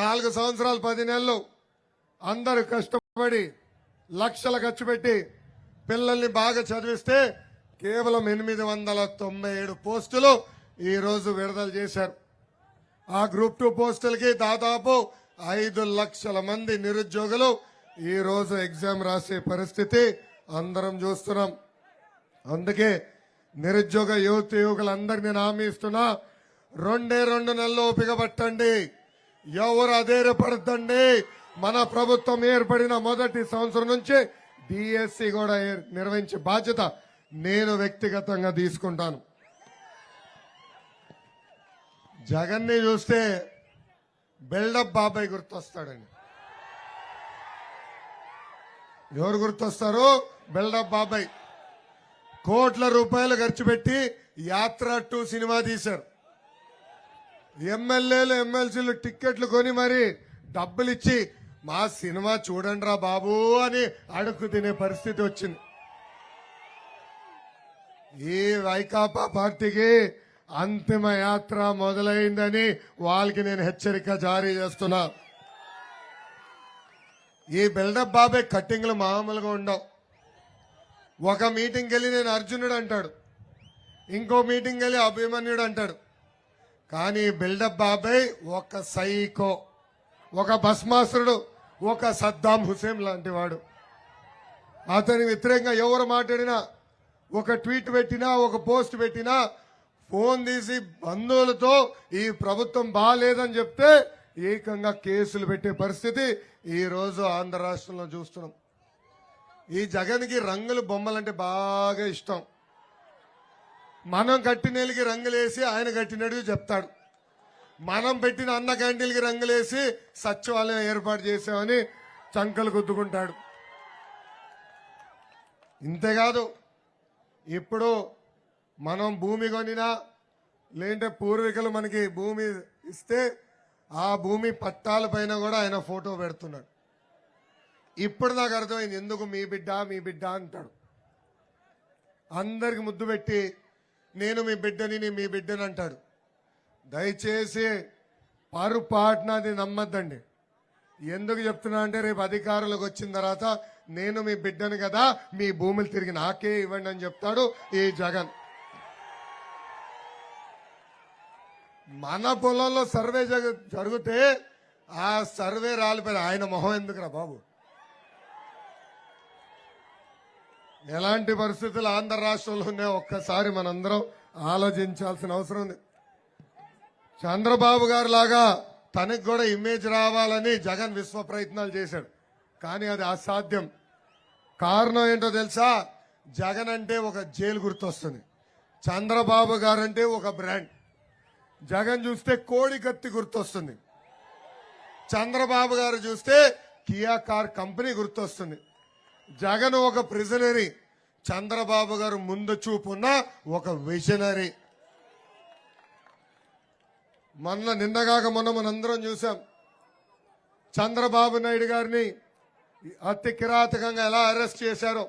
నాలుగు సంవత్సరాలు పది నెలలు అందరూ కష్టపడి లక్షలు ఖర్చు పెట్టి పిల్లల్ని బాగా చదివిస్తే కేవలం ఎనిమిది వందల తొంభై ఏడు పోస్టులు ఈరోజు విడుదల చేశారు. ఆ గ్రూప్ టూ పోస్టులకి దాదాపు ఐదు లక్షల మంది నిరుద్యోగులు ఈరోజు ఎగ్జామ్ రాసే పరిస్థితి అందరం చూస్తున్నాం. అందుకే నిరుద్యోగ యువత యువకులందరినీ నేను హామీ ఇస్తున్నా రెండే రెండు నెలలు ఓపిక పట్టండి. ఎవరు అధైర్యపడతండి మన ప్రభుత్వం ఏర్పడిన మొదటి సంవత్సరం నుంచి డిఎస్సి కూడా నిర్వహించే బాధ్యత నేను వ్యక్తిగతంగా తీసుకుంటాను. జగన్ని చూస్తే బిల్డప్ బాబాయ్ గుర్తొస్తాడండి. ఎవరు గుర్తొస్తారు? బిల్డప్ బాబాయ్. కోట్ల రూపాయలు ఖర్చు పెట్టి యాత్ర టూ సినిమా తీశారు. ఎమ్మెల్యేలు ఎమ్మెల్సీలు టిక్కెట్లు కొని మరి డబ్బులు ఇచ్చి మా సినిమా చూడండిరా బాబు అని అడుగు తినే పరిస్థితి వచ్చింది. ఈ వైకాపా పార్టీకి అంతిమ యాత్ర మొదలైందని వాళ్ళకి నేను హెచ్చరిక జారీ చేస్తున్నా. ఈ బిల్డప్ బాబే కట్టింగ్లు మామూలుగా ఉండవు. ఒక మీటింగ్కి వెళ్ళి నేను అర్జునుడు అంటాడు. ఇంకో మీటింగ్ వెళ్ళి అభిమన్యుడు అంటాడు. కానీ బిల్డప్ బాబాయ్ ఒక సైకో ఒక భస్మాసురుడు ఒక సద్దాం హుసేన్ లాంటి వాడు. అతని వ్యతిరేకంగా ఎవరు మాట్లాడినా ఒక ట్వీట్ పెట్టినా ఒక పోస్ట్ పెట్టినా ఫోన్ తీసి బంధువులతో ఈ ప్రభుత్వం బాగాలేదని చెప్తే ఏకంగా కేసులు పెట్టే పరిస్థితి ఈరోజు ఆంధ్ర రాష్ట్రంలో చూస్తున్నాం. ఈ జగన్కి రంగులు బొమ్మలంటే బాగా ఇష్టం. మనం కట్టినీళ్ళకి రంగులేసి ఆయన కట్టినట్టు చెప్తాడు. మనం పెట్టిన అన్న క్యాంటీన్లకి రంగులేసి సచివాలయం ఏర్పాటు చేసామని చంకలు గుద్దుకుంటాడు. ఇంతేకాదు ఇప్పుడు మనం భూమి కొనినా లేదంటే పూర్వీకులు మనకి భూమి ఇస్తే ఆ భూమి పట్టాల పైన కూడా ఆయన ఫోటో పెడుతున్నాడు. ఇప్పుడు నాకు అర్థమైంది ఎందుకు మీ బిడ్డ మీ బిడ్డ అంటాడు. అందరికి ముద్దు పెట్టి నేను మీ బిడ్డని మీ బిడ్డని అంటాడు. దయచేసి పరుపాటునది నమ్మద్దండి. ఎందుకు చెప్తున్నా అంటే రేపు అధికారులకు వచ్చిన తర్వాత నేను మీ బిడ్డను కదా మీ భూములు తిరిగి నాకే ఇవ్వండి అని చెప్తాడు ఈ జగన్. మన పొలంలో సర్వే జరుగుతే జరిగితే ఆ సర్వే రాలిపోయిన ఆయన మొహం ఎందుకురా బాబు? ఎలాంటి పరిస్థితులు ఆంధ్ర రాష్ట్రంలో ఉన్నాయో ఒక్కసారి మనందరం ఆలోచించాల్సిన అవసరం ఉంది. చంద్రబాబు గారు లాగా తనకు కూడా ఇమేజ్ రావాలని జగన్ విశ్వ ప్రయత్నాలు చేశాడు. కానీ అది అసాధ్యం. కారణం ఏంటో తెలుసా? జగన్ అంటే ఒక జైలు గుర్తొస్తుంది. చంద్రబాబు గారు అంటే ఒక బ్రాండ్. జగన్ చూస్తే కోడి కత్తి గుర్తొస్తుంది. చంద్రబాబు గారు చూస్తే కియా కార్ కంపెనీ గుర్తొస్తుంది. జగన్ ఒక ప్రిజనరీ. చంద్రబాబు గారు ముందు చూపున్న ఒక విజనరీ. మొన్న నిన్నగాక మొన్న మనందరం చూసాం. చంద్రబాబు నాయుడు గారిని అతి కిరాతకంగా ఎలా అరెస్ట్ చేశారో.